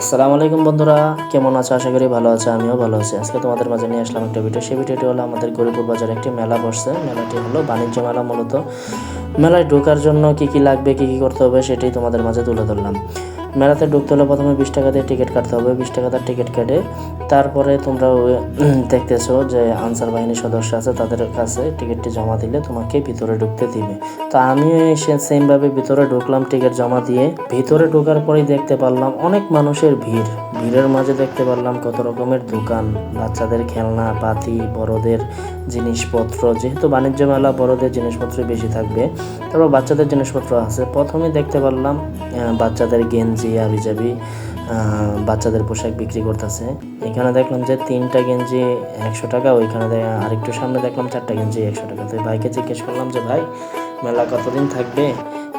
আসসালামু আলাইকুম বন্ধুরা, কেমন আছো? আশা করি ভালো আছে, আমিও ভালো আছি। আজকে তোমাদের মাঝে নিয়ে আসলাম একটা ভিডিও সেই ভিডিওটি হলো আমাদের গরিপুর বাজারে একটি মেলা বসছে। মেলাটি হলো বাণিজ্য মেলা মূলত। মেলায় ঢোকার জন্য কি কি লাগবে, কি কি করতে হবে সেটাই তোমাদের মাঝে তুলে ধরলাম। মেলাতে ঢুকতে হলে প্রথমে বিশ টাকা দিয়ে টিকিট কাটতে হবে। বিশ টাকা তার টিকিট কেটে তারপরে তোমরা দেখতেছো যে আনসার বাহিনীর সদস্য আছে, তাদের কাছে টিকিটটি জমা দিলে তোমাকে ভিতরে ঢুকতে দিবে। তো আমিও সে সেমভাবে ভিতরে ঢুকলাম, টিকিট জমা দিয়ে। ভিতরে ঢোকার পরেই দেখতে পারলাম অনেক মানুষের ভিড়। ভিড়ের মাঝে দেখতে পারলাম কত রকমের দোকান। বাচ্চাদের খেলনা পাতি বড়দের জিনিসপত্র। যেহেতু বাণিজ্য মেলা, বড়দের জিনিসপত্র বেশি থাকবে, তারপর বাচ্চাদের জিনিসপত্র আছে। প্রথমে দেখতে পারলাম বাচ্চাদের গেঞ্জি, আবিজাবি বাচ্চাদের পোশাক বিক্রি করতেছে। এখানে দেখলাম যে তিনটা গেঞ্জি একশো টাকা, ওইখানে আরেকটু সামনে দেখলাম চারটা গেঞ্জি একশো টাকা। তো ভাইকে জিজ্ঞেস করলাম যে, ভাই, মেলা কতদিন থাকবে?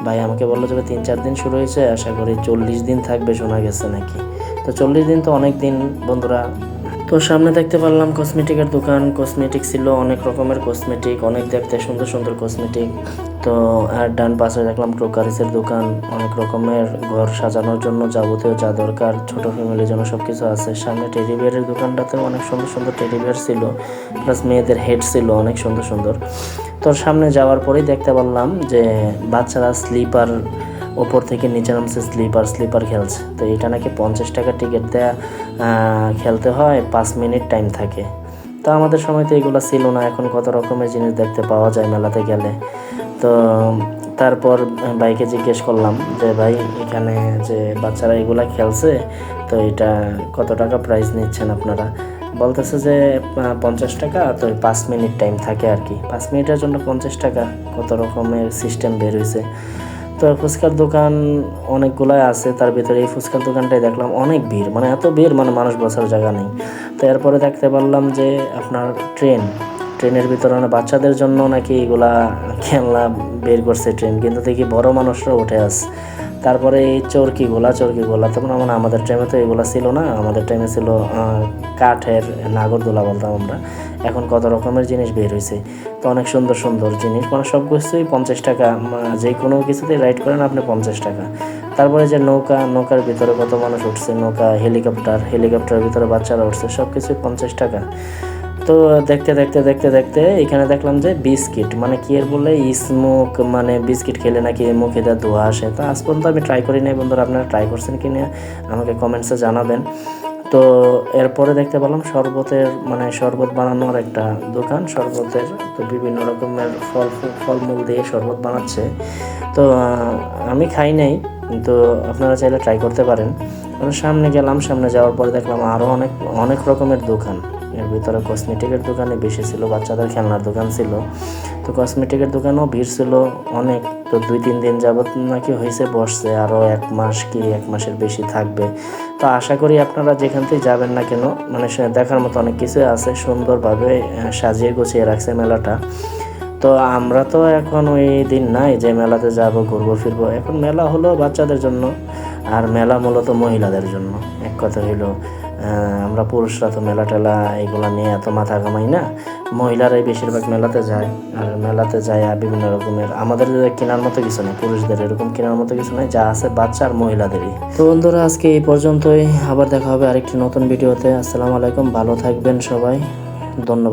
ভাই আমাকে বলল যে তিন চার দিন শুরু হয়েছে, আশা করি চল্লিশ দিন থাকবে, শোনা গেছে নাকি। তো চল্লিশ দিন তো অনেক দিন, বন্ধুরা। তো সামনে দেখতে পারলাম কসমেটিকের দোকান। কসমেটিক ছিল, অনেক রকমের কসমেটিক অনেক দেখতে সুন্দর সুন্দর কসমেটিক তো, আর ডান পাশে দেখলাম ক্রোকারিসের দোকান, অনেক রকমের ঘর সাজানোর জন্য যাবতীয় যা দরকার, ছোট ফ্যামিলির জন্য সব কিছু আছে। সামনে টেডি বিয়ারের দোকানটাতেও অনেক সুন্দর সুন্দর টেডি বিয়ার ছিল প্লাস মেয়েদের হেড ছিল, অনেক সুন্দর সুন্দর। তো সামনে যাওয়ার পরেই দেখতে পারলাম যে বাচ্চারা স্লিপার ওপর থেকে নিচে নামছে স্লিপার স্লিপার খেলছে। তো এটা নাকি পঞ্চাশ টাকা টিকিট দেয়া খেলতে হয়, পাঁচ মিনিট টাইম থাকে। তো আমাদের সময় তো এগুলো ছিল না, এখন কত রকমের জিনিস দেখতে পাওয়া যায় মেলাতে গেলে। তো তারপর ভাইকে জিজ্ঞেস করলাম যে, ভাই, এখানে যে বাচ্চারা এগুলা খেলছে, তো এটা কত টাকা প্রাইস নিচ্ছেন আপনারা? বলতেছে যে পঞ্চাশ টাকা, তো পাঁচ মিনিট টাইম থাকে আর কি। পাঁচ মিনিটের জন্য পঞ্চাশ টাকা, কত রকমের সিস্টেম বের হয়েছে তো ফুচকার দোকান অনেকগুলাই আছে, তার ভিতরে এই ফুচকার দোকানটাই দেখলাম অনেক ভিড় মানে এত ভিড় মানে মানুষ বসার জায়গা নেই। তো এরপরে দেখতে পারলাম যে আপনার ট্রেন, ট্রেনের ভিতরে মানে বাচ্চাদের জন্য নাকি এগুলা খেলনা বের করছে ট্রেন, কিন্তু দেখি বড় মানুষরা উঠে আসে তারপরে এই চরকিগুলা চরকিগুলা তখন মানে আমাদের টাইমে তো এগুলা ছিল না। আমাদের টাইমে ছিল কাঠের নাগরদোলা বলতাম আমরা। এখন কত রকমের জিনিস বের হয়েছে তো অনেক সুন্দর সুন্দর জিনিস। মানে সব কিছুই পঞ্চাশ টাকা। যে কোনো কিছুতে রাইড করেন আপনি পঞ্চাশ টাকা। তারপরে যে নৌকা, নৌকার ভিতরে কত মানুষ উঠছে, নৌকা হেলিকপ্টার হেলিকপ্টারের ভিতরে বাচ্চারা উঠছে সব কিছুই পঞ্চাশ টাকা। তো দেখতে দেখতে দেখতে দেখতে এখানে দেখলাম যে বিস্কিট মানে কি এর বলে, স্মোক মানে বিস্কিট খেলে নাকি মুখে দেওয়া ধোয়া আসে। তো আজ পর্যন্ত আমি ট্রাই করি নাই বন্ধুরা, আপনারা ট্রাই করছেন কি না আমাকে কমেন্টসে জানাবেন। তো এরপরে দেখতে পেলাম শরবতের মানে শরবত বানানোর একটা দোকান, শরবতের তো বিভিন্ন রকমের ফল, ফলমূল দিয়ে শরবত বানাচ্ছে। তো আমি খাই নাই, কিন্তু আপনারা চাইলে ট্রাই করতে পারেন। সামনে গেলাম, সামনে যাওয়ার পরে দেখলাম আরও অনেক অনেক রকমের দোকান। এর ভিতরে কসমেটিকের দোকানে বেশি ছিল, বাচ্চাদের খেলনার দোকান ছিল। তো কসমেটিকের দোকানেও ভিড় ছিল অনেক। তো দুই, তিন দিন যাবত নাকি হয়েছে বসছে আরও এক মাস কি এক মাসের বেশি থাকবে। তো আশা করি আপনারা যেখান থেকে যাবেন না কেন মানে দেখার মতো অনেক কিছু আছে, সুন্দরভাবে সাজিয়ে গুছিয়ে রাখছে মেলাটা। তো আমরা তো এখন ওই দিন নাই যে মেলাতে যাব, ঘুরবো, ফিরবো। এখন মেলা হলো বাচ্চাদের জন্য, আর মেলা মূলত মহিলাদের জন্য। এক কথা হইল। আমরা পুরুষরা তো মেলা টেলা এগুলো নিয়ে এত মাথা ঘামাই না। মহিলারাই বেশিরভাগ মেলাতে যায় আর মেলাতে যায় আর বিভিন্ন রকমের। আমাদের কেনার মতো কিছু নেই, পুরুষদের এরকম কেনার মতো কিছু নেই, যা আছে বাচ্চা আর মহিলাদেরই। তো বন্ধুরা, আজকে এই পর্যন্তই। আবার দেখা হবে আরেকটি নতুন ভিডিওতে। আসসালামু আলাইকুম, ভালো থাকবেন সবাই। ধন্যবাদ।